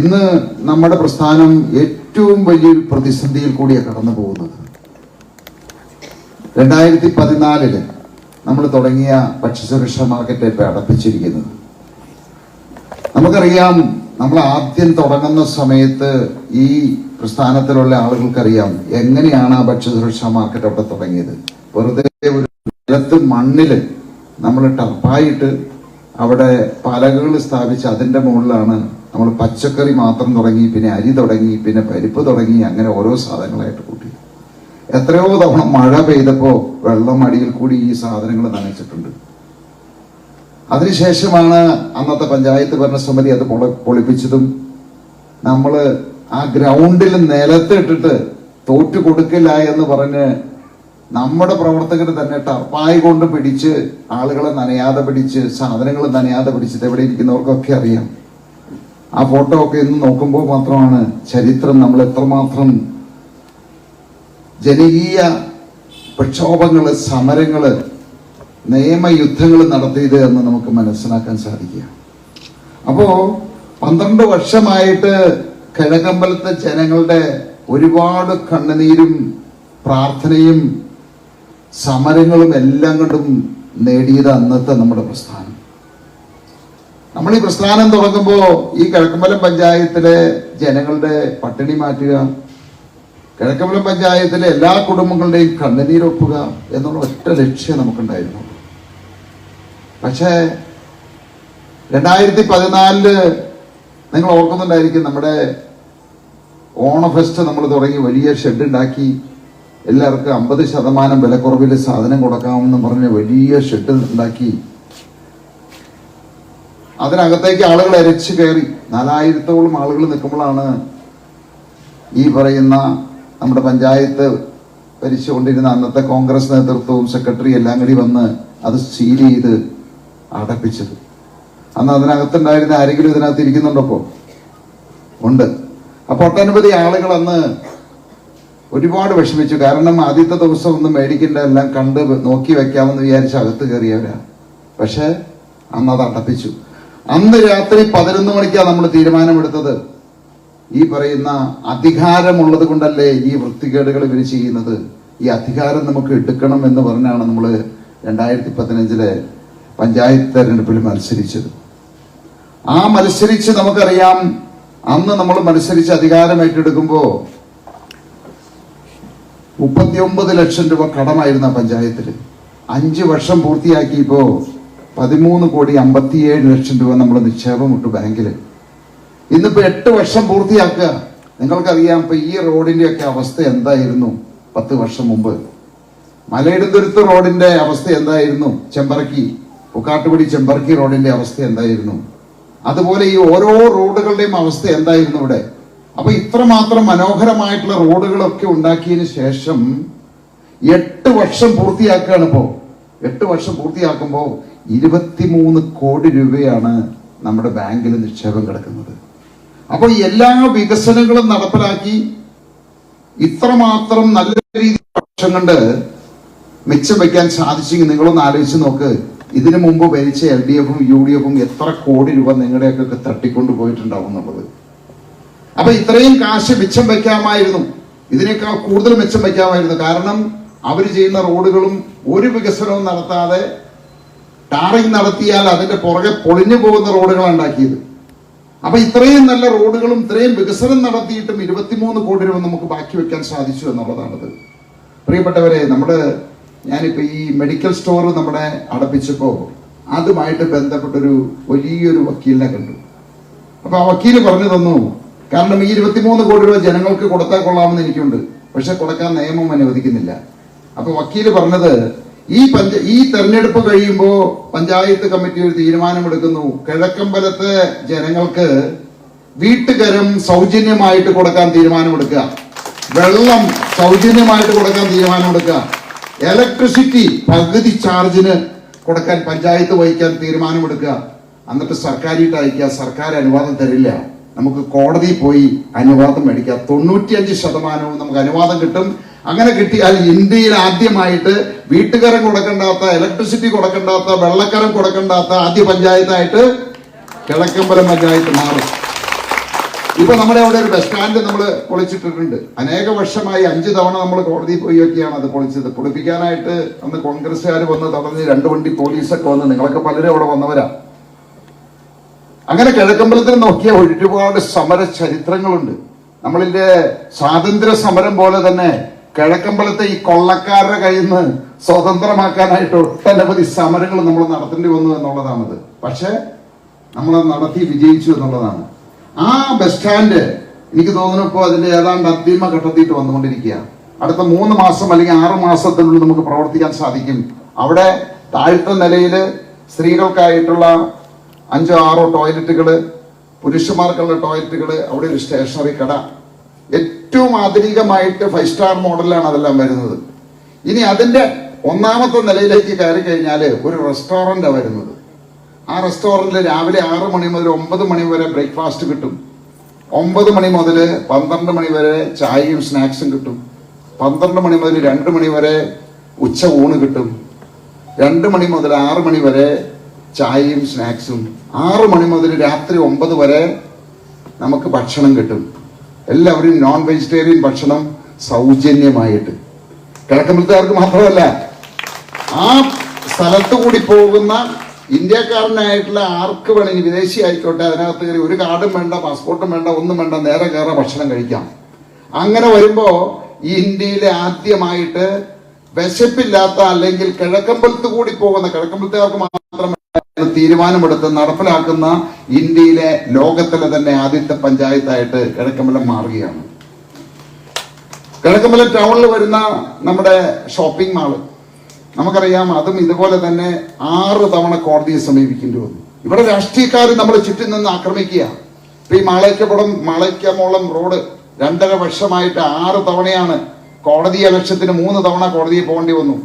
ഇന്ന് നമ്മുടെ പ്രസ്ഥാനം ഏറ്റവും വലിയൊരു പ്രതിസന്ധിയിൽ കൂടിയാണ് കടന്നു പോകുന്നത്. രണ്ടായിരത്തി പതിനാലിൽ നമ്മൾ തുടങ്ങിയ ഭക്ഷ്യസുരക്ഷാ മാർക്കറ്റ് ഇപ്പം അടപ്പിച്ചിരിക്കുന്നത്. നമുക്കറിയാം നമ്മൾ ആദ്യം തുടങ്ങുന്ന സമയത്ത് ഈ പ്രസ്ഥാനത്തിലുള്ള ആളുകൾക്കറിയാം എങ്ങനെയാണ് ആ ഭക്ഷ്യസുരക്ഷാ മാർക്കറ്റ് അവിടെ തുടങ്ങിയത്. വെറുതെ ഒരു നിലത്ത് മണ്ണിൽ നമ്മൾ ടർപ്പായിട്ട് അവിടെ പലകൾ സ്ഥാപിച്ച് അതിന്റെ മുകളിലാണ് നമ്മൾ പച്ചക്കറി മാത്രം തുടങ്ങി പിന്നെ അരി തുടങ്ങി പിന്നെ പരിപ്പ് തുടങ്ങി അങ്ങനെ ഓരോ സാധനങ്ങളായിട്ട് കൂട്ടി. എത്രയോ തവണ മഴ പെയ്തപ്പോ വെള്ളം അടിയിൽ കൂടി ഈ സാധനങ്ങൾ നനച്ചിട്ടുണ്ട്. അതിനുശേഷമാണ് അന്നത്തെ പഞ്ചായത്ത് ഭരണസമിതി അത് പൊള- പൊളിപ്പിച്ചതും നമ്മൾ ആ ഗ്രൗണ്ടിൽ നിലത്തിട്ടിട്ട് തോറ്റു കൊടുക്കില്ല എന്ന് പറഞ്ഞ് നമ്മുടെ പ്രവർത്തകർ തന്നെ ടർപ്പായി കൊണ്ട് പിടിച്ച് ആളുകളെ നനയാതെ പിടിച്ച് സാധനങ്ങൾ നനയാതെ പിടിച്ച് എവിടെ ഇരിക്കുന്നവർക്കൊക്കെ അറിയാം. ആ ഫോട്ടോ ഒക്കെ ഇന്ന് നോക്കുമ്പോൾ മാത്രമാണ് ചരിത്രം നമ്മൾ എത്രമാത്രം ജനകീയ പ്രക്ഷോഭങ്ങൾ സമരങ്ങൾ നിയമയുദ്ധങ്ങൾ നടത്തിയത് എന്ന് നമുക്ക് മനസ്സിലാക്കാൻ സാധിക്കുക. അപ്പോ പന്ത്രണ്ട് വർഷമായിട്ട് കിഴക്കമ്പലത്തെ ജനങ്ങളുടെ ഒരുപാട് കണ്ണുനീരും പ്രാർത്ഥനയും സമരങ്ങളും എല്ലാം കൊണ്ടും നേടിയത് അന്നത്തെ നമ്മുടെ പ്രസ്ഥാനം. നമ്മൾ ഈ പ്രസ്ഥാനം തുടങ്ങുമ്പോൾ ഈ കിഴക്കമ്പലം പഞ്ചായത്തിലെ ജനങ്ങളുടെ പട്ടിണി മാറ്റുക കിഴക്കമ്പലം പഞ്ചായത്തിലെ എല്ലാ കുടുംബങ്ങളുടെയും കണ്ണുനീരൊപ്പുക എന്നുള്ള ഒറ്റ ലക്ഷ്യം നമുക്കുണ്ടായിരുന്നു. പക്ഷേ രണ്ടായിരത്തി പതിനാലിൽ നിങ്ങൾ ഓർക്കുന്നുണ്ടായിരിക്കും നമ്മുടെ ഓണഫെസ്റ്റ് നമ്മൾ തുടങ്ങി വലിയ ഷെഡ് ഉണ്ടാക്കി എല്ലാവർക്കും അമ്പത് ശതമാനം വിലക്കുറവിൽ സാധനം കൊടുക്കാമെന്ന് പറഞ്ഞ് വലിയ ഷെഡ് ഉണ്ടാക്കി. അതിനകത്തേക്ക് ആളുകൾ അരച്ചു കയറി. നാലായിരത്തോളം ആളുകൾ നിൽക്കുമ്പോഴാണ് ഈ പറയുന്ന നമ്മുടെ പഞ്ചായത്ത് ഭരിച്ചുകൊണ്ടിരുന്ന അന്നത്തെ കോൺഗ്രസ് നേതൃത്വവും സെക്രട്ടറി എല്ലാം കൂടി വന്ന് അത് സീൽ ചെയ്ത് അടപ്പിച്ചത്. അന്ന് അതിനകത്തുണ്ടായിരുന്ന ആരെങ്കിലും ഇതിനകത്ത് ഇരിക്കുന്നുണ്ടപ്പോ ഉണ്ട്. അപ്പൊ ഒട്ടനവധി ആളുകൾ അന്ന് ഒരുപാട് വിഷമിച്ചു. കാരണം ആദ്യത്തെ ദിവസം ഒന്നും മേടിക്കേണ്ട എല്ലാം കണ്ട് നോക്കി വെക്കാമെന്ന് വിചാരിച്ച് അകത്ത് കയറിയവരാണ് പക്ഷെ അന്ന് അത് അടപ്പിച്ചു. അന്ന് രാത്രി പതിനൊന്ന് മണിക്കാണ് നമ്മൾ തീരുമാനമെടുത്തത്. ഈ പറയുന്ന അധികാരമുള്ളത് കൊണ്ടല്ലേ ഈ വൃത്തികേടുകൾ ഇവർ ചെയ്യുന്നത്? ഈ അധികാരം നമുക്ക് എടുക്കണം എന്ന് പറഞ്ഞാണ് നമ്മൾ രണ്ടായിരത്തി പതിനഞ്ചിലെ പഞ്ചായത്ത് തെരഞ്ഞെടുപ്പിൽ മത്സരിച്ചത്. ആ മത്സരിച്ച് നമുക്കറിയാം അന്ന് നമ്മൾ മത്സരിച്ച് അധികാരം ഏറ്റെടുക്കുമ്പോൾ മുപ്പത്തിയൊമ്പത് ലക്ഷം രൂപ കടമായിരുന്ന പഞ്ചായത്തിൽ അഞ്ച് വർഷം പൂർത്തിയാക്കിയപ്പോ പതിമൂന്ന് കോടി അമ്പത്തിയേഴ് ലക്ഷം രൂപ നമ്മൾ നിക്ഷേപം ഇട്ടു ബാങ്കിൽ ഇന്നിപ്പോ എട്ട് വർഷം പൂർത്തിയാക്കുക. നിങ്ങൾക്കറിയാം ഇപ്പൊ ഈ റോഡിന്റെ ഒക്കെ അവസ്ഥ എന്തായിരുന്നു പത്ത് വർഷം മുമ്പ്? മലയിടുന്തുരുത്ത് റോഡിന്റെ അവസ്ഥ എന്തായിരുന്നു? ചെമ്പറക്കി പുക്കാട്ടുപടി ചെമ്പറക്കി റോഡിന്റെ അവസ്ഥ എന്തായിരുന്നു? അതുപോലെ ഈ ഓരോ റോഡുകളുടെയും അവസ്ഥ എന്തായിരുന്നു ഇവിടെ? അപ്പൊ ഇത്രമാത്രം മനോഹരമായിട്ടുള്ള റോഡുകളൊക്കെ ഉണ്ടാക്കിയതിന് ശേഷം എട്ട് വർഷം പൂർത്തിയാക്കുകയാണ് ഇപ്പോ. എട്ട് വർഷം പൂർത്തിയാക്കുമ്പോൾ ഇരുപത്തിമൂന്ന് കോടി രൂപയാണ് നമ്മുടെ ബാങ്കിൽ നിക്ഷേപം കിടക്കുന്നത്. അപ്പോൾ എല്ലാ വികസനങ്ങളും നടപ്പിലാക്കി ഇത്രമാത്രം നല്ല രീതിയിൽ വർഷം കണ്ട് മിച്ചം വയ്ക്കാൻ സാധിച്ചെങ്കിൽ നിങ്ങളൊന്ന് ആലോചിച്ച് നോക്ക്. ഇതിനു മുമ്പ് ഭരിച്ച എൽ ഡി എഫും യു ഡി എഫും എത്ര കോടി രൂപ നിങ്ങളുടെയൊക്കെ തട്ടിക്കൊണ്ട് പോയിട്ടുണ്ടാവും എന്നുള്ളത്. അപ്പൊ ഇത്രയും കാശ് മിച്ചം വയ്ക്കാമായിരുന്നു. ഇതിനേക്കാൾ കൂടുതൽ മെച്ചം വയ്ക്കാമായിരുന്നു. കാരണം അവർ ചെയ്യുന്ന റോഡുകളും ഒരു വികസനവും നടത്താതെ ടാറിങ് നടത്തിയാൽ അതിന്റെ പുറകെ പൊളിഞ്ഞു പോകുന്ന റോഡുകളാണ് ഉണ്ടാക്കിയത്. അപ്പൊ ഇത്രയും നല്ല റോഡുകളും ഇത്രയും വികസനം നടത്തിയിട്ടും ഇരുപത്തിമൂന്ന് കോടി രൂപ നമുക്ക് ബാക്കി വെക്കാൻ സാധിച്ചു എന്നുള്ളതാണത്. പ്രിയപ്പെട്ടവരെ നമ്മുടെ ഞാനിപ്പോ ഈ മെഡിക്കൽ സ്റ്റോർ നമ്മുടെ അടപ്പിച്ചപ്പോ അതുമായിട്ട് ബന്ധപ്പെട്ടൊരു വലിയൊരു വക്കീലിനെ കണ്ടു. അപ്പോൾ ആ വക്കീൽ പറഞ്ഞു തന്നു കാരണം ഈ ഇരുപത്തിമൂന്ന് കോടി രൂപ ജനങ്ങൾക്ക് കൊടുത്താൽ കൊള്ളാമെന്ന് എനിക്കുണ്ട്. പക്ഷെ കൊടുക്കാൻ നിയമം അനുവദിക്കുന്നില്ല. അപ്പോൾ വക്കീൽ പറഞ്ഞത് ഈ പഞ്ച ഈ തെരഞ്ഞെടുപ്പ് കഴിയുമ്പോ പഞ്ചായത്ത് കമ്മിറ്റി ഒരു തീരുമാനമെടുക്കുന്നു. കിഴക്കമ്പലത്തെ ജനങ്ങൾക്ക് വീട്ടുകരം സൗജന്യമായിട്ട് കൊടുക്കാൻ തീരുമാനമെടുക്കുക. വെള്ളം സൗജന്യമായിട്ട് കൊടുക്കാൻ തീരുമാനമെടുക്കുക. ഇലക്ട്രിസിറ്റി പകുതി ചാർജിന് കൊടുക്കാൻ പഞ്ചായത്ത് വഹിക്കാൻ തീരുമാനമെടുക്കുക. എന്നിട്ട് സർക്കാരിട്ട് അയക്കുക. സർക്കാർ അനുവാദം തരില്ല. നമുക്ക് കോടതി പോയി അനുവാദം മേടിക്കാം തൊണ്ണൂറ്റിയഞ്ച് ശതമാനവും നമുക്ക് അനുവാദം കിട്ടും. അങ്ങനെ കിട്ടിയാൽ ഇന്ത്യയിൽ ആദ്യമായിട്ട് വീട്ടുകരം കൊടുക്കണ്ടാത്ത ഇലക്ട്രിസിറ്റി കൊടുക്കണ്ടാത്ത വെള്ളക്കരം കൊടുക്കണ്ടാത്ത ആദ്യ പഞ്ചായത്തായിട്ട് കിഴക്കമ്പലം പഞ്ചായത്ത് മാറും. ഇപ്പൊ നമ്മുടെ അവിടെ ഒരു ബസ് സ്റ്റാൻഡ് നമ്മൾ പൊളിച്ചിട്ടിട്ടുണ്ട്. അനേക വർഷമായി അഞ്ചു തവണ നമ്മൾ കോടതിയിൽ പോയൊക്കെയാണ് അത് പൊളിച്ചത്. പൊളിപ്പിക്കാനായിട്ട് അന്ന് കോൺഗ്രസ്സുകാർ വന്ന് തടഞ്ഞ് രണ്ട് വണ്ടി പോലീസൊക്കെ വന്ന് നിങ്ങളൊക്കെ പലരും അവിടെ വന്നവരാ. അങ്ങനെ കിഴക്കമ്പലത്തിൽ നോക്കിയ ഒരുപാട് സമര ചരിത്രങ്ങളുണ്ട് നമ്മളിന്റെ സ്വാതന്ത്ര്യ സമരം പോലെ തന്നെ കിഴക്കമ്പലത്തെ ഈ കൊള്ളക്കാരുടെ കയ്യിൽ നിന്ന് സ്വതന്ത്രമാക്കാനായിട്ട് ഒട്ടനവധി സമരങ്ങൾ നമ്മൾ നടത്തേണ്ടി വന്നു എന്നുള്ളതാണത്. പക്ഷേ നമ്മൾ നടത്തി വിജയിച്ചു എന്നുള്ളതാണ്. ആ ബസ് സ്റ്റാൻഡ് എനിക്ക് തോന്നുന്നു ഇപ്പോൾ അതിന്റെ ഏതാണ്ട് അന്തിമ ഘട്ടത്തിയിട്ട് വന്നുകൊണ്ടിരിക്കുകയാണ് അടുത്ത മൂന്ന് മാസം അല്ലെങ്കിൽ ആറ് മാസത്തിനുള്ളിൽ നമുക്ക് പ്രവർത്തിക്കാൻ സാധിക്കും. അവിടെ താഴ്ത്ത നിലയിൽ സ്ത്രീകൾക്കായിട്ടുള്ള അഞ്ചോ ആറോ ടോയ്ലറ്റുകൾ പുരുഷന്മാർക്കുള്ള ടോയ്ലറ്റുകൾ അവിടെ ഒരു സ്റ്റേഷനറി കട. ഏറ്റവും ആധുനികമായിട്ട് ഫൈവ് സ്റ്റാർ മോഡലാണ് അതെല്ലാം വരുന്നത്. ഇനി അതിന്റെ ഒന്നാമത്തെ നിലയിലേക്ക് കയറി കഴിഞ്ഞാൽ ഒരു റെസ്റ്റോറന്റ് വരുന്നത്. ആ റെസ്റ്റോറന്റിൽ രാവിലെ ആറ് മണി മുതൽ ഒമ്പത് മണി വരെ ബ്രേക്ക്ഫാസ്റ്റ് കിട്ടും. ഒമ്പത് മണി മുതൽ പന്ത്രണ്ട് മണി വരെ ചായയും സ്നാക്സും കിട്ടും. പന്ത്രണ്ട് മണി മുതൽ രണ്ട് മണി വരെ ഉച്ച ഊണ് കിട്ടും. രണ്ട് മണി മുതൽ ആറ് മണി വരെ ചായയും സ്നാക്സും ആറ് മണി മുതൽ രാത്രി ഒമ്പത് വരെ നമുക്ക് ഭക്ഷണം കിട്ടും. എല്ലാവരും നോൺ വെജിറ്റേറിയൻ ഭക്ഷണം സൗജന്യമായിട്ട്. കിഴക്കമ്പലത്തുകാർക്ക് മാത്രമല്ല ആ സ്ഥലത്ത് കൂടി പോകുന്ന ഇന്ത്യക്കാരനായിട്ടുള്ള ആർക്ക് വേണമെങ്കിൽ വിദേശി ആയിക്കോട്ടെ അതിനകത്ത് കയറി ഒരു കാർഡും വേണ്ട പാസ്പോർട്ടും വേണ്ട ഒന്നും വേണ്ട നേരെ കയറ ഭക്ഷണം കഴിക്കാം. അങ്ങനെ വരുമ്പോ ഈ ഇന്ത്യയിലെ ആദ്യമായിട്ട് വിശപ്പില്ലാത്ത അല്ലെങ്കിൽ കിഴക്കമ്പലത്ത് കൂടി പോകുന്ന കിഴക്കമ്പലത്തുകാർക്ക് മാത്രമേ തീരുമാനമെടുത്ത് നടപ്പിലാക്കുന്ന ഇന്ത്യയിലെ ലോകത്തിലെ തന്നെ ആദ്യത്തെ പഞ്ചായത്തായിട്ട് കിഴക്കമ്പലം മാറുകയാണ്. കിഴക്കമ്പലം ടൗണിൽ വരുന്ന നമ്മുടെ ഷോപ്പിംഗ് മാൾ നമുക്കറിയാം അതും ഇതുപോലെ തന്നെ ആറ് തവണ കോടതിയെ സമീപിക്കേണ്ടി വന്നു. ഇവിടെ രാഷ്ട്രീയക്കാർ നമ്മളെ ചുറ്റും നിന്ന് ആക്രമിക്കുക. ഇപ്പൊ ഈ മാളയ്ക്കപ്പുറം മാളയ്ക്കമോളം റോഡ് രണ്ടര വർഷമായിട്ട് ആറ് തവണയാണ് കോടതി അലക്ഷ്യത്തിന് മൂന്ന് തവണ കോടതിയിൽ പോകേണ്ടി വന്നു.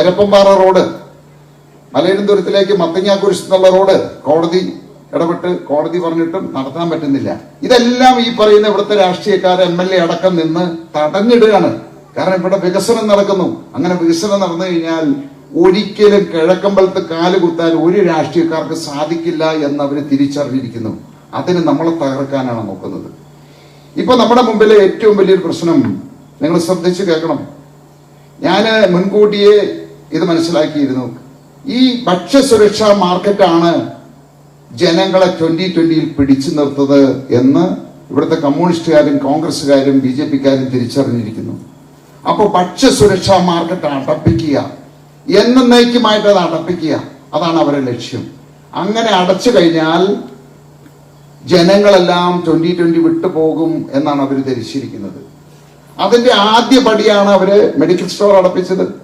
എരപ്പമ്പാറ റോഡ് മലയനന്തപുരത്തിലേക്ക് മത്തങ്ങാക്കുരിശ് എന്നുള്ള റോഡ് കോടതി ഇടപെട്ട് കോടതി പറഞ്ഞിട്ടും നടത്താൻ പറ്റുന്നില്ല. ഇതെല്ലാം ഈ പറയുന്ന ഇവിടുത്തെ രാഷ്ട്രീയക്കാർ എം എൽ എ അടക്കം നിന്ന് തടഞ്ഞിടുകയാണ്. കാരണം ഇവിടെ വികസനം നടക്കുന്നു. അങ്ങനെ വികസനം നടന്നു കഴിഞ്ഞാൽ ഒരിക്കലും കിഴക്കമ്പലത്ത് കാൽ കുത്താൻ ഒരു രാഷ്ട്രീയക്കാർക്ക് സാധിക്കില്ല എന്ന് അവർ തിരിച്ചറിഞ്ഞിരിക്കുന്നു. അതിന് നമ്മളെ തകർക്കാനാണ് നോക്കുന്നത്. ഇപ്പൊ നമ്മുടെ മുമ്പിലെ ഏറ്റവും വലിയൊരു പ്രശ്നം നിങ്ങൾ ശ്രദ്ധിച്ചു കേൾക്കണം. ഞാൻ മുൻകൂട്ടിയെ ഇത് മനസ്സിലാക്കിയിരുന്നു. ഈ ഭക്ഷ്യസുരക്ഷാ മാർക്കറ്റാണ് ജനങ്ങളെ ട്വന്റി ട്വന്റിയിൽ പിടിച്ചു നിർത്തത് എന്ന് ഇവിടുത്തെ കമ്മ്യൂണിസ്റ്റുകാരും കോൺഗ്രസ്സുകാരും ബി ജെ പിക്കാരും തിരിച്ചറിഞ്ഞിരിക്കുന്നു. അപ്പോൾ ഭക്ഷ്യസുരക്ഷാ മാർക്കറ്റ് അടപ്പിക്കുക എന്നേക്കുമായിട്ട് അത് അടപ്പിക്കുക അതാണ് അവരുടെ ലക്ഷ്യം. അങ്ങനെ അടച്ചു കഴിഞ്ഞാൽ ജനങ്ങളെല്ലാം ട്വന്റി ട്വന്റി വിട്ടുപോകും എന്നാണ് അവർ ധരിച്ചിരിക്കുന്നത്. അതിന്റെ ആദ്യ പടിയാണ് അവർ മെഡിക്കൽ സ്റ്റോർ അടപ്പിച്ചത്.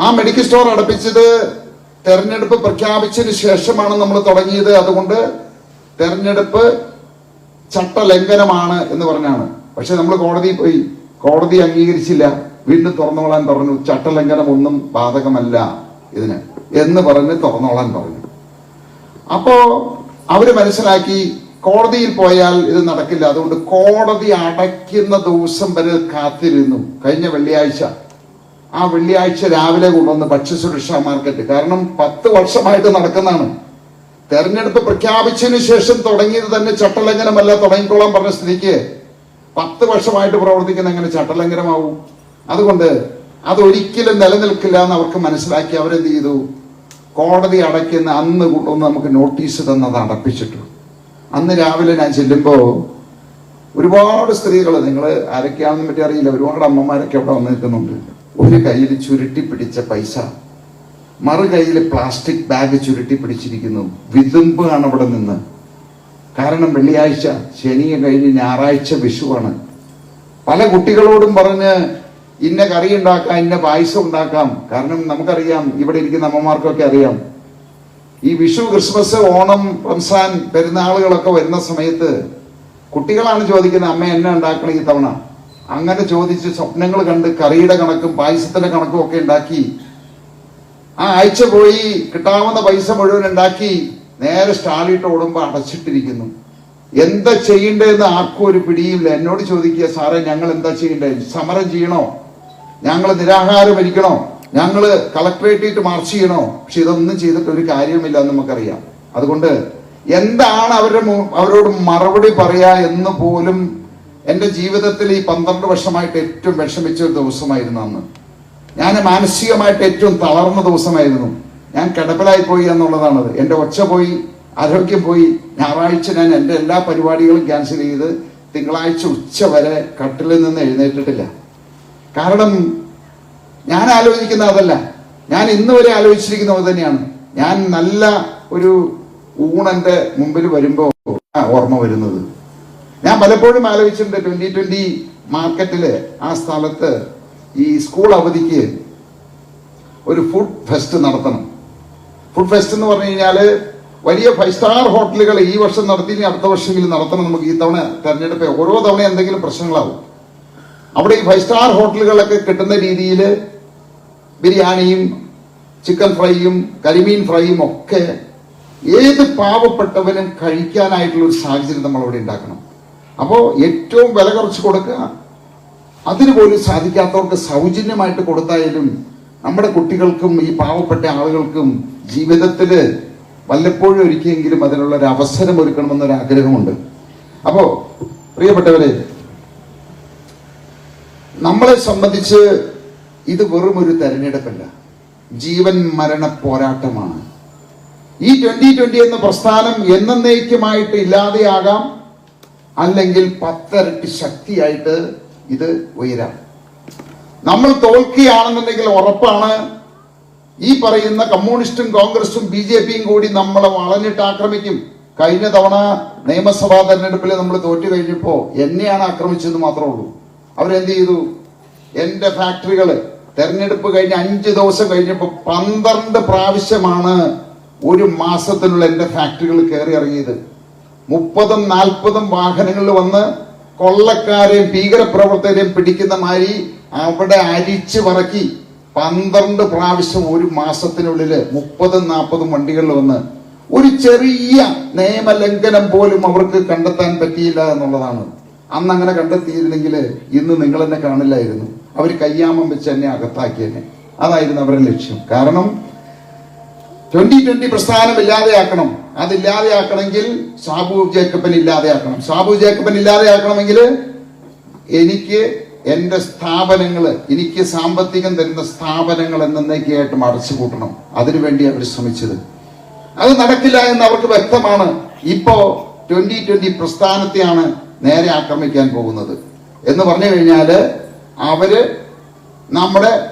ആ മെഡിക്കൽ സ്റ്റോർ അടപ്പിച്ചത് തെരഞ്ഞെടുപ്പ് പ്രഖ്യാപിച്ചതിന് ശേഷമാണ് നമ്മൾ തുടങ്ങിയത്. അതുകൊണ്ട് തെരഞ്ഞെടുപ്പ് ചട്ടലംഘനമാണ് എന്ന് പറഞ്ഞാണ്. പക്ഷെ നമ്മൾ കോടതിയിൽ പോയി. കോടതി അംഗീകരിച്ചില്ല. വീണ്ടും തുറന്നോളാൻ പറഞ്ഞു. ചട്ടലംഘനം ഒന്നും ബാധകമല്ല ഇതിന് എന്ന് പറഞ്ഞ് തുറന്നോളാൻ പറഞ്ഞു. അപ്പോ അവർ മനസ്സിലാക്കി കോടതിയിൽ പോയാൽ ഇത് നടക്കില്ല. അതുകൊണ്ട് കോടതി അടയ്ക്കുന്ന ദിവസം വരെ കാത്തിരുന്നു. കഴിഞ്ഞ വെള്ളിയാഴ്ച. ആ വെള്ളിയാഴ്ച രാവിലെ കൊണ്ടുവന്ന് ഭക്ഷ്യസുരക്ഷാ മാർക്കറ്റ്. കാരണം പത്ത് വർഷമായിട്ട് നടക്കുന്നതാണ്. തെരഞ്ഞെടുപ്പ് പ്രഖ്യാപിച്ചതിന് ശേഷം തുടങ്ങിയത് തന്നെ ചട്ടലംഘനമല്ല തുടങ്ങിക്കോളാൻ പറഞ്ഞ സ്ഥിതിക്ക്. പത്ത് വർഷമായിട്ട് പ്രവർത്തിക്കുന്ന എങ്ങനെ ചട്ടലംഘനമാവും? അതുകൊണ്ട് അതൊരിക്കലും നിലനിൽക്കില്ല എന്ന് അവർക്ക് മനസ്സിലാക്കി അവരെന്ത് ചെയ്തു? കോടതി അടയ്ക്കുന്ന അന്ന് കൊണ്ടുവന്ന് നമുക്ക് നോട്ടീസ് തന്നത് അടപ്പിച്ചിട്ടു. അന്ന് രാവിലെ ഞാൻ ചെല്ലുമ്പോൾ ഒരുപാട് സ്ത്രീകൾ നിങ്ങൾ ആരൊക്കെയാണെന്ന് പറ്റി അറിയില്ല. ഒരുപാട് അമ്മമാരൊക്കെ അവിടെ വന്ന് നിൽക്കുന്നുണ്ട്. ഒരു കയ്യിൽ ചുരുട്ടി പിടിച്ച പൈസ മറു കയ്യിൽ പ്ലാസ്റ്റിക് ബാഗ് ചുരുട്ടി പിടിച്ചിരിക്കുന്നു. വിതുമ്പാണ് അവിടെ നിന്ന്. കാരണം വെള്ളിയാഴ്ച ശനിയെ കഴിഞ്ഞ് ഞായറാഴ്ച വിഷുവാണ്. പല കുട്ടികളോടും പറഞ്ഞ് ഇന്ന കറി ഉണ്ടാക്കാം ഇന്ന പായസം ഉണ്ടാക്കാം. കാരണം നമുക്കറിയാം ഇവിടെ ഇരിക്കുന്ന അമ്മമാർക്കൊക്കെ അറിയാം. ഈ വിഷു ക്രിസ്മസ് ഓണം റംസാൻ പെരുന്നാളുകളൊക്കെ വരുന്ന സമയത്ത് കുട്ടികളാണ് ചോദിക്കുന്നത് അമ്മ എന്നെ ഉണ്ടാക്കണം? ഈ തവണ. അങ്ങനെ ചോദിച്ച് സ്വപ്നങ്ങൾ കണ്ട് കറിയുടെ കണക്കും പായസത്തിന്റെ കണക്കും ഒക്കെ ഉണ്ടാക്കി ആ ആഴ്ച പോയി കിട്ടാവുന്ന പൈസ മുഴുവൻ ഉണ്ടാക്കി നേരെ സ്റ്റാളിട്ട് ഓടുമ്പോൾ അടച്ചിട്ടിരിക്കുന്നു. എന്താ ചെയ്യണ്ടെന്ന് ആർക്കും ഒരു പിടിയില്ല. എന്നോട് ചോദിക്കുക സാറേ ഞങ്ങൾ എന്താ ചെയ്യണ്ടേ? സമരം ചെയ്യണോ? ഞങ്ങൾ നിരാഹാരം ഭരിക്കണോ ഞങ്ങൾ കളക്ടറേറ്റിട്ട് മാർച്ച് ചെയ്യണോ? പക്ഷെ ഇതൊന്നും ചെയ്തിട്ട് ഒരു കാര്യമില്ല എന്ന് നമുക്കറിയാം. അതുകൊണ്ട് എന്താണ് അവരുടെ അവരോട് മറുപടി പറയാ എന്ന് പോലും എന്റെ ജീവിതത്തിൽ ഈ പന്ത്രണ്ട് വർഷമായിട്ട് ഏറ്റവും വിഷമിച്ച ഒരു ദിവസമായിരുന്നു അന്ന്. ഞാൻ മാനസികമായിട്ട് ഏറ്റവും തളർന്ന ദിവസമായിരുന്നു. ഞാൻ കിടപ്പിലായി പോയി എന്നുള്ളതാണത്. എന്റെ ഒച്ച പോയി ആരോഗ്യം പോയി. ഞായറാഴ്ച ഞാൻ എന്റെ എല്ലാ പരിപാടികളും ക്യാൻസൽ ചെയ്ത് തിങ്കളാഴ്ച ഉച്ച വരെ കട്ടിലിൽ നിന്ന് എഴുന്നേറ്റിട്ടില്ല. കാരണം ഞാൻ ആലോചിക്കുന്ന അതല്ല. ഞാൻ ഇന്ന് വരെ ആലോചിച്ചിരിക്കുന്നത് തന്നെയാണ്. ഞാൻ നല്ല ഒരു ഊണന്റെ മുമ്പിൽ വരുമ്പോ ഓർമ്മ വരുന്നത്. ഞാൻ പലപ്പോഴും ആലോചിച്ചിട്ടുണ്ട് ട്വന്റി ട്വന്റി മാർക്കറ്റിൽ ആ സ്ഥലത്ത് ഈ സ്കൂൾ അവധിക്ക് ഒരു ഫുഡ് ഫെസ്റ്റ് നടത്തണം. ഫുഡ് ഫെസ്റ്റ് എന്ന് പറഞ്ഞു കഴിഞ്ഞാൽ വലിയ ഫൈവ് സ്റ്റാർ ഹോട്ടലുകൾ ഈ വർഷം നടത്തി ഇനി അടുത്ത വർഷമെങ്കിലും നടത്തണം നമുക്ക് ഈ തവണ തെരഞ്ഞെടുപ്പ് ഓരോ തവണ എന്തെങ്കിലും പ്രശ്നങ്ങളാവും. അവിടെ ഈ ഫൈവ് സ്റ്റാർ ഹോട്ടലുകളൊക്കെ കിട്ടുന്ന രീതിയിൽ ബിരിയാണിയും ചിക്കൻ ഫ്രൈയും കരിമീൻ ഫ്രൈയും ഒക്കെ ഏത് പാവപ്പെട്ടവനും കഴിക്കാനായിട്ടുള്ള ഒരു സാഹചര്യം നമ്മൾ അവിടെ ഉണ്ടാക്കണം. അപ്പോൾ ഏറ്റവും വില കുറച്ച് കൊടുക്കുക. അതിന് പോലും സാധിക്കാത്തവർക്ക് സൗജന്യമായിട്ട് കൊടുത്തായാലും നമ്മുടെ കുട്ടികൾക്കും ഈ പാവപ്പെട്ട ആളുകൾക്കും ജീവിതത്തിൽ വല്ലപ്പോഴും ഒരിക്കലെങ്കിലും അതിനുള്ള ഒരു അവസരം ഒരുക്കണമെന്നൊരു ആഗ്രഹമുണ്ട്. അപ്പോൾ പ്രിയപ്പെട്ടവരെ നമ്മളെ സംബന്ധിച്ച് ഇത് വെറും ഒരു തെരഞ്ഞെടുപ്പല്ല. ജീവൻ മരണ പോരാട്ടമാണ്. ഈ ട്വന്റി ട്വന്റി എന്ന പ്രസ്ഥാനം എന്നേക്കുമായിട്ട് ഇല്ലാതെയാകാം. അല്ലെങ്കിൽ പത്തരട്ടി ശക്തിയായിട്ട് ഇത് ഉയരാം. നമ്മൾ തോൽക്കുകയാണെന്നുണ്ടെങ്കിൽ ഉറപ്പാണ് ഈ പറയുന്ന കമ്മ്യൂണിസ്റ്റും കോൺഗ്രസും ബി ജെ പിയും കൂടി നമ്മളെ വളഞ്ഞിട്ട് ആക്രമിക്കും. കഴിഞ്ഞ തവണ നിയമസഭാ തെരഞ്ഞെടുപ്പിൽ നമ്മൾ തോറ്റു കഴിഞ്ഞപ്പോൾ എന്നെയാണ് ആക്രമിച്ചെന്ന് മാത്രമേ ഉള്ളൂ. അവരെന്ത് ചെയ്തു? എന്റെ ഫാക്ടറികൾ തെരഞ്ഞെടുപ്പ് കഴിഞ്ഞ് അഞ്ച് ദിവസം കഴിഞ്ഞപ്പോൾ പന്ത്രണ്ട് പ്രാവശ്യമാണ് ഒരു മാസത്തിനുള്ള എന്റെ ഫാക്ടറികൾ കയറി ഇറങ്ങിയത്. മുപ്പതും നാൽപ്പതും വാഹനങ്ങളിൽ വന്ന് കൊള്ളക്കാരെയും ഭീകരപ്രവർത്തകരെയും പിടിക്കുന്ന മാതിരി അവിടെ അരിച്ചു പറക്കി പന്ത്രണ്ട് പ്രാവശ്യം ഒരു മാസത്തിനുള്ളിൽ മുപ്പതും നാൽപ്പതും വണ്ടികളിൽ വന്ന് ഒരു ചെറിയ നിയമലംഘനം പോലും അവർക്ക് കണ്ടെത്താൻ പറ്റിയില്ല എന്നുള്ളതാണ്. അന്ന് അങ്ങനെ കണ്ടെത്തിയിരുന്നെങ്കിൽ ഇന്ന് നിങ്ങൾ തന്നെ കാണില്ലായിരുന്നു. അവർ കയ്യാമം വെച്ച് എന്നെ അകത്താക്കിയെന്നെ അതായിരുന്നു അവരുടെ ലക്ഷ്യം. കാരണം ട്വന്റി ട്വന്റി പ്രസ്ഥാനം ഇല്ലാതെയാക്കണം. അതില്ലാതെയാക്കണമെങ്കിൽ സാബു ജേക്കബൻ ഇല്ലാതെയാക്കണം. സാബു ജേക്കബൻ ഇല്ലാതെയാക്കണമെങ്കിൽ എനിക്ക് എന്റെ സ്ഥാപനങ്ങൾ എനിക്ക് സാമ്പത്തികം തരുന്ന സ്ഥാപനങ്ങൾ എന്നേക്കായിട്ട് അടച്ചു കൂട്ടണം. അതിനുവേണ്ടി അവർ ശ്രമിച്ചത്. അത് നടക്കില്ല എന്ന് അവർക്ക് വ്യക്തമാണ്. ഇപ്പോ ട്വന്റി ട്വന്റി പ്രസ്ഥാനത്തെയാണ് നേരെ ആക്രമിക്കാൻ പോകുന്നത്. എന്ന് പറഞ്ഞു കഴിഞ്ഞാൽ അവർ നമ്മുടെ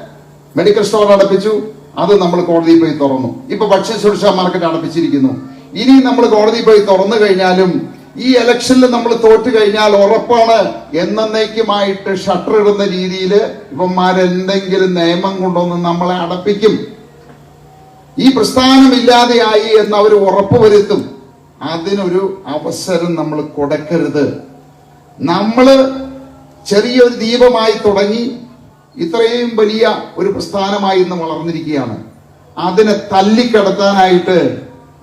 മെഡിക്കൽ സ്റ്റോർ അടപ്പിച്ചു. അത് നമ്മൾ കോടതിയിൽ പോയി തുറന്നു. ഇപ്പൊ ഭക്ഷ്യസുരക്ഷാ മാർക്കറ്റ് അടപ്പിച്ചിരിക്കുന്നു. ഇനി നമ്മൾ കോടതിയിൽ പോയി തുറന്നു കഴിഞ്ഞാലും ഈ ഇലക്ഷനിൽ നമ്മൾ തോറ്റു കഴിഞ്ഞാൽ ഉറപ്പാണ് എന്നേക്കുമായിട്ട് ഷട്ടർ ഇടുന്ന രീതിയിൽ ഇവന്മാരെന്തെങ്കിലും നിയമം കൊണ്ടുവന്ന് നമ്മളെ അടപ്പിക്കും. ഈ പ്രസ്ഥാനം ഇല്ലാതെയായി എന്ന് അവർ ഉറപ്പുവരുത്തും അതിനൊരു അവസരം നമ്മൾ കൊടുക്കരുത്. നമ്മൾ ചെറിയൊരു ദീപമായി തുടങ്ങി ഇത്രയും വലിയ ഒരു പ്രസ്ഥാനമായി ഇന്ന് വളർന്നിരിക്കുകയാണ്. അതിനെ തല്ലിക്കടത്താനായിട്ട്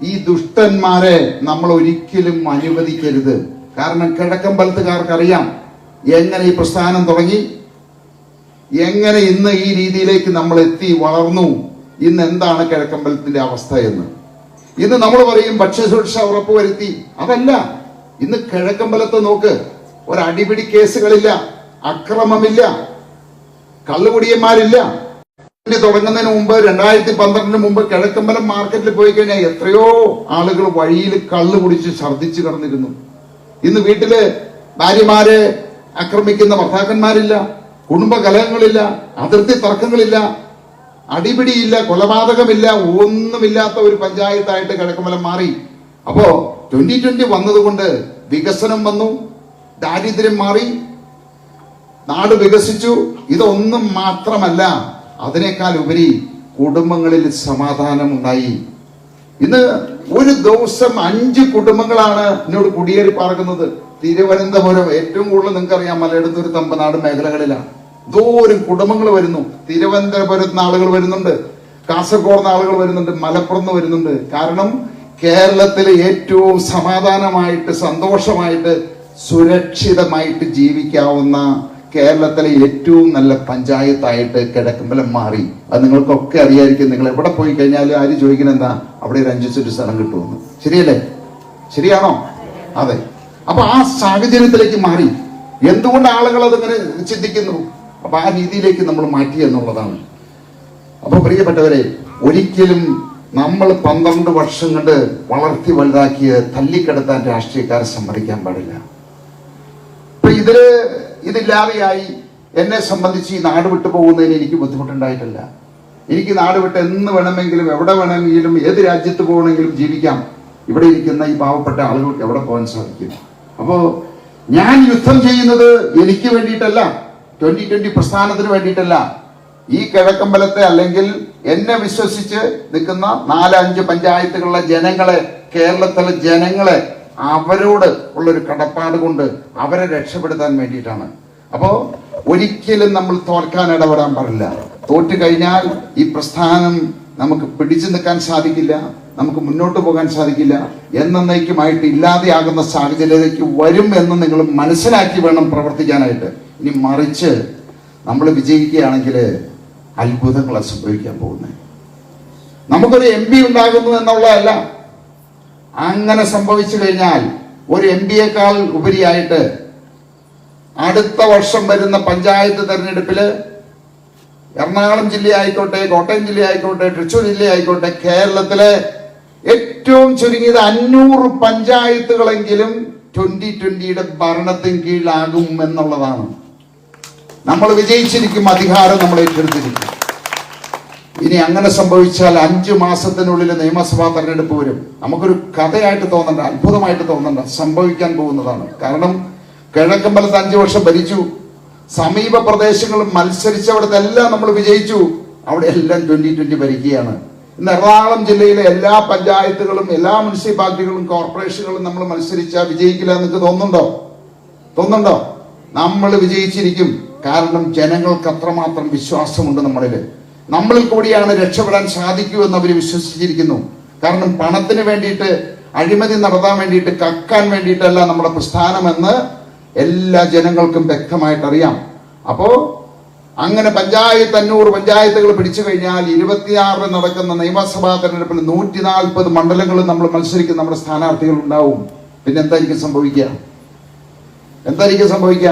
ഈ ദുഷ്ടന്മാരെ നമ്മൾ ഒരിക്കലും അനുവദിക്കരുത്. കാരണം കിഴക്കമ്പലത്തുകാർക്കറിയാം എങ്ങനെ ഈ പ്രസ്ഥാനം തുടങ്ങി എങ്ങനെ ഇന്ന് ഈ രീതിയിലേക്ക് നമ്മൾ എത്തി വളർന്നു ഇന്ന് എന്താണ് കിഴക്കമ്പലത്തിന്റെ അവസ്ഥ എന്ന്. ഇന്ന് നമ്മൾ പറയും ഭക്ഷ്യസുരക്ഷ ഉറപ്പുവരുത്തി അതല്ല ഇന്ന് കിഴക്കമ്പലത്ത് നോക്ക്. ഒരു അടിപിടി കേസുകളില്ല അക്രമമില്ല കള്ളുകുടിയന്മാരില്ല. തുടങ്ങുന്നതിന് മുമ്പ് രണ്ടായിരത്തി പന്ത്രണ്ടിന് മുമ്പ് കിഴക്കമ്പലം മാർക്കറ്റിൽ പോയി കഴിഞ്ഞാൽ എത്രയോ ആളുകൾ വഴിയിൽ കള്ളു കുടിച്ച് ഛർദ്ദിച്ച് കിടന്നിരുന്നു. ഇന്ന് വീട്ടിൽ ഭാര്യമാരെ ആക്രമിക്കുന്ന ഭർത്താക്കന്മാരില്ല കുടുംബ കലഹങ്ങളില്ല അതിർത്തി തർക്കങ്ങളില്ല അടിപിടിയില്ല കൊലപാതകമില്ല ഒന്നുമില്ലാത്ത ഒരു പഞ്ചായത്തായിട്ട് കിഴക്കമ്പലം മാറി. അപ്പോ ട്വന്റി ട്വന്റി വന്നതുകൊണ്ട് വികസനം വന്നു ദാരിദ്ര്യം മാറി നാട് വികസിച്ചു. ഇതൊന്നും മാത്രമല്ല അതിനേക്കാൾ ഉപരി കുടുംബങ്ങളിൽ സമാധാനം ഉണ്ടായി ഇന്ന് ഒരു ദിവസം അഞ്ച് കുടുംബങ്ങളാണ് എന്നോട് കുടിയേറി പാർക്കുന്നത്. തിരുവനന്തപുരം ഏറ്റവും കൂടുതൽ നിങ്ങൾക്കറിയാം മലയിടത്തൂർ തമ്പനാട് മേഖലകളിലാണ്. ദൂരം കുടുംബങ്ങൾ വരുന്നു. തിരുവനന്തപുരത്ത് നിന്ന് ആളുകൾ വരുന്നുണ്ട്. കാസർഗോഡ് നിന്ന് ആളുകൾ വരുന്നുണ്ട്. മലപ്പുറം വരുന്നുണ്ട്. കാരണം കേരളത്തിലെ ഏറ്റവും സമാധാനമായിട്ട് സന്തോഷമായിട്ട് സുരക്ഷിതമായിട്ട് ജീവിക്കാവുന്ന കേരളത്തിലെ ഏറ്റവും നല്ല പഞ്ചായത്തായിട്ട് കിഴക്കമ്പലം മാറി. അത് നിങ്ങൾക്കൊക്കെ അറിയായിരിക്കും. നിങ്ങൾ എവിടെ പോയി കഴിഞ്ഞാലും ആര് ചോദിക്കണം എന്താ അവിടെ ഒരു അഞ്ചു സെന്റ് സ്ഥലം കിട്ടുമെന്ന്. ശരിയല്ലേ? ശരിയാണോ? അതെ. അപ്പൊ ആ സാഹചര്യത്തിലേക്ക് മാറി. എന്തുകൊണ്ട് ആളുകൾ അതിങ്ങനെ ചിന്തിക്കുന്നു? അപ്പൊ ആ രീതിയിലേക്ക് നമ്മൾ മാറ്റി എന്നുള്ളതാണ്. അപ്പൊ പ്രിയപ്പെട്ടവരെ ഒരിക്കലും നമ്മൾ പന്ത്രണ്ട് വർഷം കൊണ്ട് വളർത്തി വലുതാക്കിയ തല്ലിക്കെടുത്താൻ രാഷ്ട്രീയക്കാരെ സമ്മതിക്കാൻ പാടില്ല. അപ്പൊ ഇതിൽ ഇതില്ലാതെയായി എന്നെ സംബന്ധിച്ച് ഈ നാട് വിട്ടു പോകുന്നതിന് എനിക്ക് ബുദ്ധിമുട്ടുണ്ടായിട്ടില്ല. എനിക്ക് നാട് വിട്ട് എന്ന് വേണമെങ്കിലും എവിടെ വേണമെങ്കിലും ഏത് രാജ്യത്ത് പോകണമെങ്കിലും ജീവിക്കാം. ഇവിടെ ഇരിക്കുന്ന ഈ പാവപ്പെട്ട ആളുകൾക്ക് എവിടെ പോകാൻ സാധിക്കും? അപ്പോ ഞാൻ യുദ്ധം ചെയ്യുന്നത് എനിക്ക് വേണ്ടിയിട്ടല്ല ട്വന്റി ട്വന്റി പ്രസ്ഥാനത്തിന് വേണ്ടിയിട്ടല്ല. ഈ കിഴക്കമ്പലത്തെ അല്ലെങ്കിൽ എന്നെ വിശ്വസിച്ച് നിൽക്കുന്ന നാലഞ്ച് പഞ്ചായത്തുകളിലെ ജനങ്ങളെ കേരളത്തിലെ ജനങ്ങളെ അവരോട് ഉള്ളൊരു കടപ്പാട് കൊണ്ട് അവരെ രക്ഷപ്പെടുത്താൻ വേണ്ടിയിട്ടാണ്. അപ്പോൾ ഒരിക്കലും നമ്മൾ തോൽക്കാൻ ഇടപെടാൻ പാടില്ല. തോറ്റു കഴിഞ്ഞാൽ ഈ പ്രസ്ഥാനം നമുക്ക് പിടിച്ചു നിൽക്കാൻ സാധിക്കില്ല നമുക്ക് മുന്നോട്ട് പോകാൻ സാധിക്കില്ല. എന്നേക്കുമായിട്ട് ഇല്ലാതെയാകുന്ന സാഹചര്യത്തിലേക്ക് വരും എന്ന് നിങ്ങൾ മനസ്സിലാക്കി വേണം പ്രവർത്തിക്കാനായിട്ട്. ഇനി മറിച്ച് നമ്മൾ വിജയിക്കുകയാണെങ്കിൽ അത്ഭുതങ്ങളാണ് സംഭവിക്കാൻ പോകുന്നത്. നമുക്കൊരു എം പി ഉണ്ടാകുന്നു എന്നുള്ളതല്ല. അങ്ങനെ സംഭവിച്ചു കഴിഞ്ഞാൽ ഒരു എം പിയേക്കാൾ ഉപരിയായിട്ട് അടുത്ത വർഷം വരുന്ന പഞ്ചായത്ത് തെരഞ്ഞെടുപ്പിൽ എറണാകുളം ജില്ലയായിക്കോട്ടെ കോട്ടയം ജില്ലയായിക്കോട്ടെ തൃശ്ശൂർ ജില്ലയായിക്കോട്ടെ കേരളത്തിലെ ഏറ്റവും ചുരുങ്ങിയത് അഞ്ഞൂറ് പഞ്ചായത്തുകളെങ്കിലും ട്വന്റി ട്വന്റിയുടെ ഭരണത്തിന് കീഴിലാകും എന്നുള്ളതാണ്. നമ്മൾ വിജയിച്ചിരിക്കും അധികാരം നമ്മൾ ഏറ്റെടുത്തിരിക്കും. ഇനി അങ്ങനെ സംഭവിച്ചാൽ അഞ്ചു മാസത്തിനുള്ളിൽ നിയമസഭാ തെരഞ്ഞെടുപ്പ് വരും. നമുക്കൊരു കഥയായിട്ട് തോന്നണ്ട അത്ഭുതമായിട്ട് തോന്നണ്ട സംഭവിക്കാൻ പോകുന്നതാണ്. കാരണം കിഴക്കമ്പലത്ത് അഞ്ചു വർഷം ഭരിച്ചു. സമീപ പ്രദേശങ്ങളും മത്സരിച്ചവിടത്തെ എല്ലാം നമ്മൾ വിജയിച്ചു. അവിടെ എല്ലാം ട്വന്റി ട്വന്റി ഭരിക്കുകയാണ്. ഇന്ന് എറണാകുളം ജില്ലയിലെ എല്ലാ പഞ്ചായത്തുകളും എല്ലാ മുനിസിപ്പാലിറ്റികളും കോർപ്പറേഷനുകളും നമ്മൾ മത്സരിച്ചാൽ വിജയിക്കില്ല എന്നൊക്കെ തോന്നുന്നുണ്ടോ? തോന്നുന്നുണ്ടോ? നമ്മൾ വിജയിച്ചിരിക്കും. കാരണം ജനങ്ങൾക്ക് അത്രമാത്രം വിശ്വാസമുണ്ട് നമ്മളിൽ നമ്മളിൽ കൂടിയാണ് രക്ഷപ്പെടാൻ സാധിക്കൂ എന്ന് അവർ വിശ്വസിച്ചിരിക്കുന്നു. കാരണം പണത്തിന് വേണ്ടിയിട്ട് അഴിമതി നടത്താൻ വേണ്ടിയിട്ട് കക്കാൻ വേണ്ടിയിട്ടല്ല നമ്മുടെ പ്രസ്ഥാനമെന്ന് എല്ലാ ജനങ്ങൾക്കും വ്യക്തമായിട്ട് അറിയാം അപ്പോ അങ്ങനെ പഞ്ചായത്ത് അഞ്ഞൂറ് പഞ്ചായത്തുകൾ പിടിച്ചു കഴിഞ്ഞാൽ ഇരുപത്തിയാറിന് നടക്കുന്ന നിയമസഭാ തെരഞ്ഞെടുപ്പിൽ നൂറ്റി നാൽപ്പത് മണ്ഡലങ്ങളിൽ നമ്മൾ മത്സരിക്കുന്ന നമ്മുടെ സ്ഥാനാർത്ഥികൾ ഉണ്ടാവും. പിന്നെ എന്തായിരിക്കും സംഭവിക്കുക? എന്തായിരിക്കും സംഭവിക്കുക?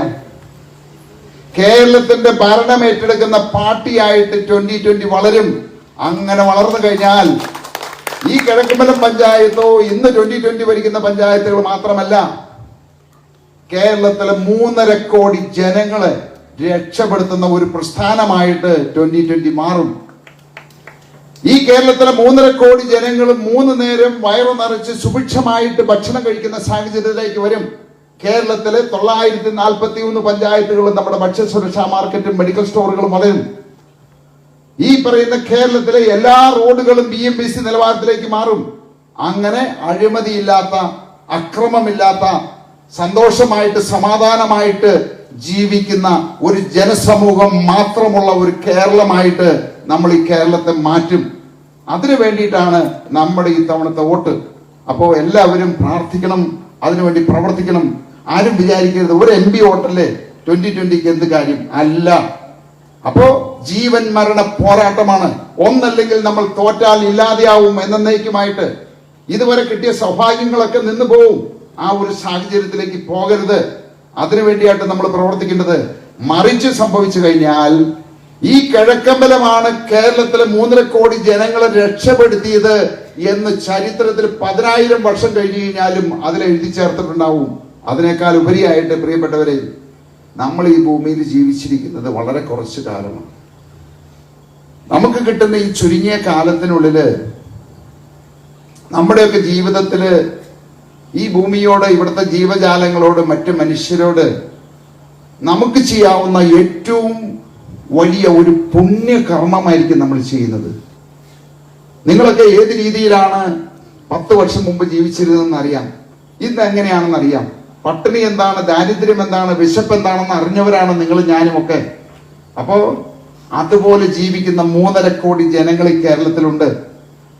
കേരളത്തിന്റെ ഭരണം ഏറ്റെടുക്കുന്ന പാർട്ടിയായിട്ട് ട്വന്റി ട്വന്റി വളരും. അങ്ങനെ വളർന്നു കഴിഞ്ഞാൽ ഈ കിഴക്കുമലം പഞ്ചായത്തോ ഇന്ന് ട്വന്റി ട്വന്റി ഭരിക്കുന്ന പഞ്ചായത്തുകൾ മാത്രമല്ല കേരളത്തിലെ മൂന്നര കോടി ജനങ്ങളെ രക്ഷപ്പെടുത്തുന്ന ഒരു പ്രസ്ഥാനമായിട്ട് ട്വന്റി ട്വന്റി മാറും. ഈ കേരളത്തിലെ മൂന്നര കോടി ജനങ്ങളും മൂന്ന് നേരം വയറു നിറച്ച് സുഭിക്ഷമായിട്ട് ഭക്ഷണം കഴിക്കുന്ന സാഹചര്യത്തിലേക്ക് വരും. കേരളത്തിലെ തൊള്ളായിരത്തി നാൽപ്പത്തി ഒന്ന് പഞ്ചായത്തുകളും നമ്മുടെ ഭക്ഷ്യസുരക്ഷാ മാർക്കറ്റും മെഡിക്കൽ സ്റ്റോറുകളും വളരും. ഈ പറയുന്ന കേരളത്തിലെ എല്ലാ റോഡുകളും ബി എം ബി സി നിലവാരത്തിലേക്ക് മാറും. അങ്ങനെ അഴിമതിയില്ലാത്ത അക്രമമില്ലാത്ത സന്തോഷമായിട്ട് സമാധാനമായിട്ട് ജീവിക്കുന്ന ഒരു ജനസമൂഹം മാത്രമുള്ള ഒരു കേരളമായിട്ട് നമ്മൾ ഈ കേരളത്തെ മാറ്റും. അതിനു വേണ്ടിയിട്ടാണ് നമ്മുടെ ഈ തവണത്തെ വോട്ട്. അപ്പോൾ എല്ലാവരും പ്രാർത്ഥിക്കണം അതിനുവേണ്ടി പ്രവർത്തിക്കണം. ആരും വിചാരിക്കരുത്. ഒരു എം പി വോട്ടല്ലേ ട്വന്റി ട്വന്റിക്ക് എന്ത് കാര്യം? അല്ല. അപ്പോ ജീവൻ മരണ പോരാട്ടമാണ്. ഒന്നല്ലെങ്കിൽ നമ്മൾ തോറ്റാൽ ഇല്ലാതെയാവും എന്നേക്കുമായിട്ട് ഇതുവരെ കിട്ടിയ സൗഭാഗ്യങ്ങളൊക്കെ നിന്നു പോവും. ആ ഒരു സാഹചര്യത്തിലേക്ക് പോകരുത്. അതിനുവേണ്ടിയായിട്ട് നമ്മൾ പ്രവർത്തിക്കേണ്ടത് മറിച്ച് സംഭവിച്ചു കഴിഞ്ഞാൽ ഈ കിഴക്കമ്പലമാണ് കേരളത്തിലെ മൂന്നര കോടി ജനങ്ങളെ രക്ഷപ്പെടുത്തിയത് എന്ന് ചരിത്രത്തിൽ പതിനായിരം വർഷം കഴിഞ്ഞു കഴിഞ്ഞാലും അതിൽ എഴുതി ചേർത്തിട്ടുണ്ടാവും. അതിനേക്കാൾ ഉപരിയായിട്ട് പ്രിയപ്പെട്ടവരെ നമ്മൾ ഈ ഭൂമിയിൽ ജീവിച്ചിരിക്കുന്നത് വളരെ കുറച്ച് കാലമാണ്. നമുക്ക് കിട്ടുന്ന ഈ ചുരുങ്ങിയ കാലത്തിനുള്ളിൽ നമ്മുടെയൊക്കെ ജീവിതത്തിൽ ഈ ഭൂമിയോട് ഇവിടുത്തെ ജീവജാലങ്ങളോട് മറ്റ് മനുഷ്യരോട് നമുക്ക് ചെയ്യാവുന്ന ഏറ്റവും വലിയ ഒരു പുണ്യകർമ്മമായിരിക്കും നമ്മൾ ചെയ്യുന്നത്. നിങ്ങളൊക്കെ ഏത് രീതിയിലാണ് പത്ത് വർഷം മുമ്പ് ജീവിച്ചിരുന്നതെന്ന് അറിയാം ഇന്ന് എങ്ങനെയാണെന്ന് അറിയാം പട്ടിണി എന്താണ് ദാരിദ്ര്യം എന്താണ് വിശപ്പ് എന്താണെന്ന് അറിഞ്ഞവരാണ് നിങ്ങൾ ഞാനും ഒക്കെ. അപ്പോ അതുപോലെ ജീവിക്കുന്ന മൂന്നര കോടി ജനങ്ങൾ ഈ കേരളത്തിലുണ്ട്.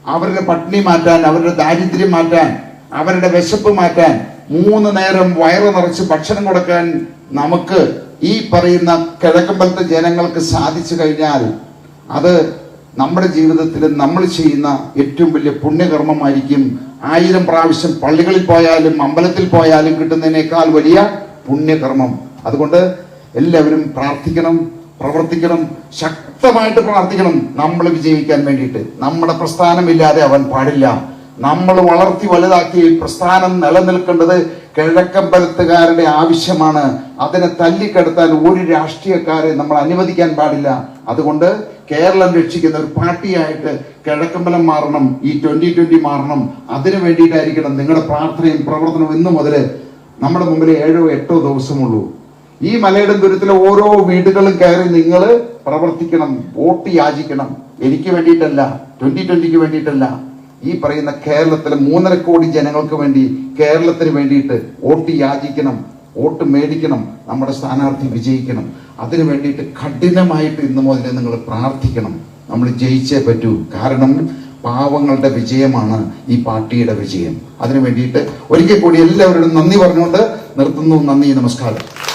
അവരുടെ പട്ടിണി മാറ്റാൻ അവരുടെ ദാരിദ്ര്യം മാറ്റാൻ അവരുടെ വിശപ്പ് മാറ്റാൻ മൂന്ന് നേരം വയറ് നിറച്ച് ഭക്ഷണം കൊടുക്കാൻ നമുക്ക് ഈ പറയുന്ന കിഴക്കമ്പലത്തെ ജനങ്ങൾക്ക് സാധിച്ചു കഴിഞ്ഞാൽ അത് നമ്മുടെ ജീവിതത്തിൽ നമ്മൾ ചെയ്യുന്ന ഏറ്റവും വലിയ പുണ്യകർമ്മമായിരിക്കും ആയിരം പ്രാവശ്യം പള്ളികളിൽ പോയാലും അമ്പലത്തിൽ പോയാലും കിട്ടുന്നതിനേക്കാൾ വലിയ പുണ്യകർമ്മം. അതുകൊണ്ട് എല്ലാവരും പ്രാർത്ഥിക്കണം പ്രവർത്തിക്കണം ശക്തമായിട്ട് പ്രാർത്ഥിക്കണം നമ്മൾ വിജയിക്കാൻ വേണ്ടിയിട്ട്. നമ്മുടെ പ്രസ്ഥാനമില്ലാതെ അവൻ പാടില്ല. നമ്മൾ വളർത്തി വലുതാക്കി പ്രസ്ഥാനം നിലനിൽക്കേണ്ടത് കിഴക്കമ്പലത്തുകാരുടെ ആവശ്യമാണ്. അതിനെ തല്ലിക്കെടുത്താൽ ഒരു രാഷ്ട്രീയക്കാരെ നമ്മൾ അനുവദിക്കാൻ പാടില്ല. അതുകൊണ്ട് കേരളം രക്ഷിക്കുന്ന ഒരു പാർട്ടിയായിട്ട് കിഴക്കമ്പലം മാറണം ഈ ട്വന്റി ട്വന്റി മാറണം. അതിനു വേണ്ടിയിട്ടായിരിക്കണം നിങ്ങളുടെ പ്രാർത്ഥനയും പ്രവർത്തനവും ഇന്നു മുതൽ നമ്മുടെ മുമ്പിൽ ഏഴോ എട്ടോ ദിവസമുള്ളൂ. ഈ മലയുടെ ദുരത്തിലെ ഓരോ വീടുകളും കയറി നിങ്ങൾ പ്രവർത്തിക്കണം വോട്ട് യാചിക്കണം. എനിക്ക് വേണ്ടിയിട്ടല്ല ട്വന്റി ട്വന്റിക്ക് വേണ്ടിയിട്ടല്ല. ഈ പറയുന്ന കേരളത്തിലെ മൂന്നര കോടി ജനങ്ങൾക്ക് വേണ്ടി കേരളത്തിന് വേണ്ടിയിട്ട് വോട്ട് യാചിക്കണം. വോട്ട് മേടിക്കണം നമ്മുടെ സ്ഥാനാർത്ഥി വിജയിക്കണം. അതിനു വേണ്ടിയിട്ട് കഠിനമായിട്ട് ഇന്നു മുതലേ നിങ്ങൾ പ്രാർത്ഥിക്കണം. നമ്മൾ ജയിച്ചേ പറ്റൂ. കാരണം പാവങ്ങളുടെ വിജയമാണ് ഈ പാർട്ടിയുടെ വിജയം. അതിനു വേണ്ടിയിട്ട് ഒരിക്കൽ കൂടി എല്ലാവരോടും നന്ദി പറഞ്ഞുകൊണ്ട് നിർത്തുന്നു. നന്ദി നമസ്കാരം.